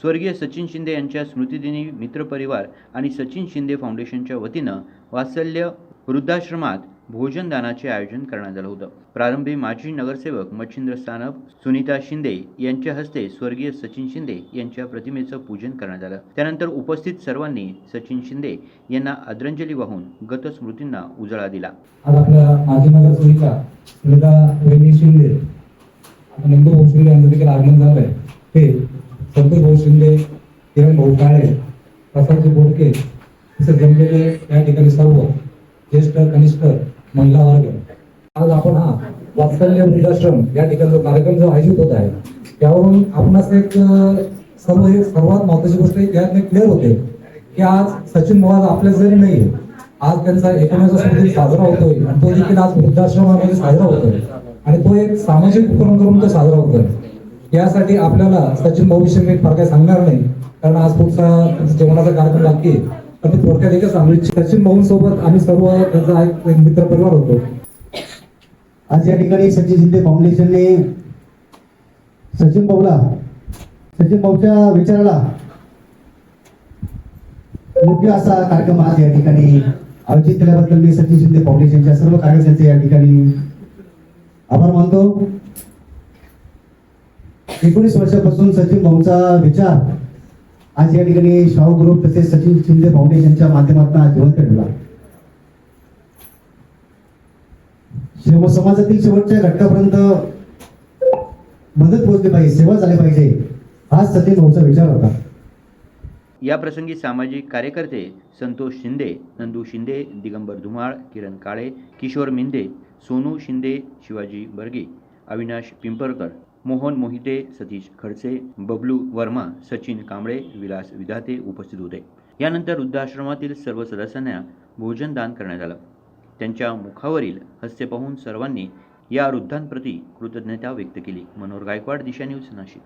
स्वर्गीय सचिन शिंदे यांच्या स्मृतिदिनी मित्रपरिवार आणि सचिन शिंदे फाउंडेशनच्या वतीनं वात्सल्य वृद्धाश्रमात भोजनदानाचे आयोजन करण्यात आलं होतं. प्रारंभी माजी नगरसेवक मच्छिंद्र सानप सुनीता शिंदे यांच्या हस्ते स्वर्गीय सचिन शिंदे यांच्या प्रतिमेचं पूजन करण्यात आलं. त्यानंतर उपस्थित सर्वांनी सचिन शिंदे यांना आदरांजली वाहून गत स्मृतींना उजाळा दिला. आज आपल्या माजी नगरसेविका सुनीता शिंदे आपण नंदू शिंदे यांचं देखील आगमन झालंय. ते संतोष भाऊ शिंदे किरण भाऊ काळे प्रसादजी बोडके असे जमलेले या ठिकाणी सर्व ज्येष्ठ कनिष्ठ महिला वर्ग. आज आपण हा वात्सल्य वृद्धाश्रम या ठिकाणी जो कार्यक्रम जो आयोजित होत आहे त्यावरून आपणास एक सर्व हे सर्वात महत्वाची गोष्ट यात क्लिअर होते की आज सचिन मोहाज आपल्या जरी नाही आज त्यांचा एकोणीसचा स्मृती साजरा होतोय आणि तो देखील आज वृद्धाश्रमामध्ये साजरा होतोय. आणि तो एक सामाजिक उपक्रम करून तो साजरा होतोय. यासाठी आपल्याला सचिन भाऊविषयी मी फार काही सांगणार नाही. कारण आज पुढचा जेवणाचा कार्यक्रम लागते तर पण ते थोडक्यात एकच सांगू सचिन भाऊंसोबत आम्ही सर्व त्यांचा एक मित्र परिवार होतो. आज या ठिकाणी सचिन शिंदे फाउंडेशनने सचिन भाऊला सचिन भाऊच्या विचाराला योग्य असा कार्यक्रम आज या ठिकाणी आयोजित केल्याबद्दल मी सचिन शिंदे फाउंडेशनच्या सर्व कार्यकर्त्यांचे या ठिकाणी आभार मानतो. एकोणीस वर्षापासून सचिन भाऊचा विचार आज या ठिकाणी शाहू ग्रुप तसेच सचिन शिंदे फाउंडेशनच्या माध्यमातून आज जिवंत ठेवला. समाजातील शेवटच्या घटकापर्यंत मदत पोहोचली पाहिजे सेवा झाली पाहिजे हाच सचिन भाऊचा विचार होता. या प्रसंगी सामाजिक कार्यकर्ते संतोष शिंदे नंदू शिंदे दिगंबर धुमाळ किरण काळे किशोर मिंदे सोनू शिंदे शिवाजी बर्गे अविनाश पिंपरकर मोहन मोहिते सतीश खडसे बबलू वर्मा सचिन कांबळे विलास विधाते उपस्थित होते. यानंतर वृद्धाश्रमातील सर्व सदस्यांना भोजन दान करण्यात आलं. त्यांच्या मुखावरील हास्य पाहून सर्वांनी या वृद्धांप्रती कृतज्ञता व्यक्त केली. मनोहर गायकवाड दिशा न्यूज नाशिक.